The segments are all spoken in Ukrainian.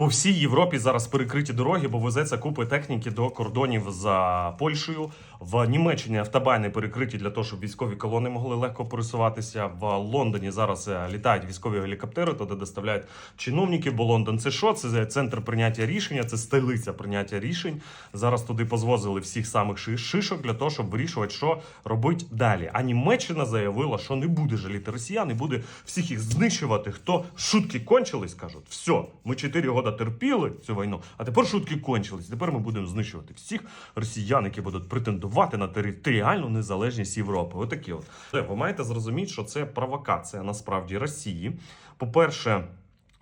По всій Європі зараз перекриті дороги, бо везеться купи техніки до кордонів за Польщею. В Німеччині автобани перекриті для того, щоб військові колони могли легко пересуватися. В Лондоні зараз е, літають військові гелікоптери, туди доставляють чиновників. Бо Лондон це що? Це центр прийняття рішення, це столиця прийняття рішень. Зараз туди позвозили всіх самих шишок для того, щоб вирішувати, що робити далі. А Німеччина заявила, що не буде жаліти росіян, не буде всіх їх знищувати. Хто шутки кончились, кажуть, все, ми 4 роки терпіли цю війну, а тепер шутки кончились. Тепер ми будемо знищувати всіх росіян, які будуть претендувати на територіальну незалежність Європи. Отакі от. Е, Ви маєте зрозуміти, що це провокація насправді Росії. По-перше,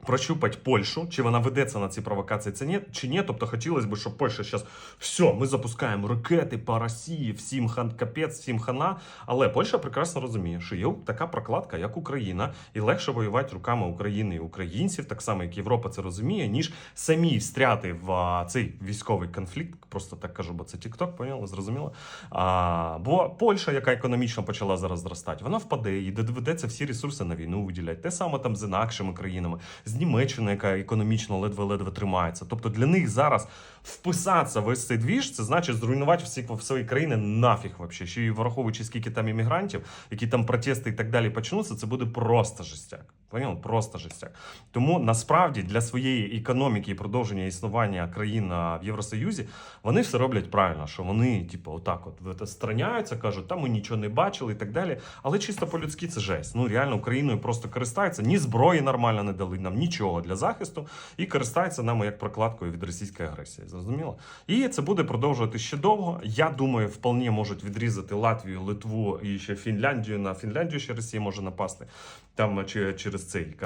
прощупать Польщу, чи вона ведеться на ці провокації, це ні, чи ні. Тобто хотілося б, щоб Польща зараз все, ми запускаємо ракети по Росії, всім хан капець, всім хана. Але Польща прекрасно розуміє, що є така прокладка, як Україна, і легше воювати руками України і українців, так само як Європа це розуміє, ніж самі встряти в цей військовий конфлікт. Просто так кажу, бо це TikTok, поняли, зрозуміло. А, бо Польща, яка економічно почала зараз зростати, вона впаде і доведеться всі ресурси на війну виділяти. Те саме там з інакшими країнами, з Німеччиною, яка економічно ледве-ледве тримається. Тобто для них зараз вписатися в ось цей двіж, це значить зруйнувати всі свої країни нафіг вообще. Ще й враховуючи, скільки там іммігрантів, які там протести і так далі почнуться, це буде просто жестяк. Поняли? Просто жестяк. Тому насправді для своєї економіки і продовження існування країн в Євросоюзі вони все роблять правильно, що вони, типу, отак, от страняються, кажуть, там ми нічого не бачили і так далі. Але чисто по-людськи це жесть. Ну реально Україною просто користаються, ні зброї нормально не дали нам нічого для захисту, і користаються нами як прокладкою від російської агресії. Зрозуміло? І це буде продовжувати ще довго. Я думаю, вполне можуть відрізати Латвію, Литву і ще Фінляндію. На Фінляндію ще Росія може напасти. Там чи через цей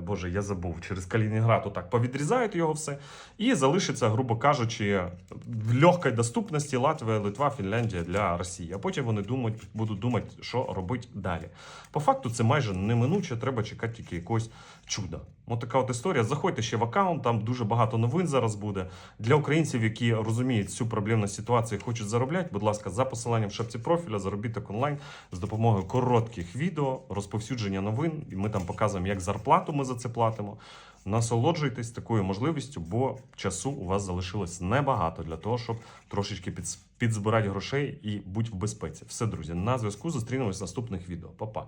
Боже, я забув, через Калінінград отак повідрізають його все. І залишиться, грубо кажучи, в легкій доступності Латвія, Литва, Фінляндія для Росії. А потім вони думають, будуть думати, що робити далі. По факту, це майже неминуче, треба чекати тільки якогось чуда. Ось така от історія. Заходьте ще в аккаунт, там дуже багато новин зараз буде. Для українців, які розуміють цю проблемну ситуацію і хочуть заробляти, будь ласка, за посиланням в шапці профіля, заробіток онлайн з допомогою коротких відео, розповсюдження новин. І ми там показуємо, як зарплату ми за це платимо. Насолоджуйтесь такою можливістю, бо часу у вас залишилось небагато для того, щоб трошечки підзбирати грошей і бути в безпеці. Все, друзі, на зв'язку зустрінемось в наступних відео. Па-па.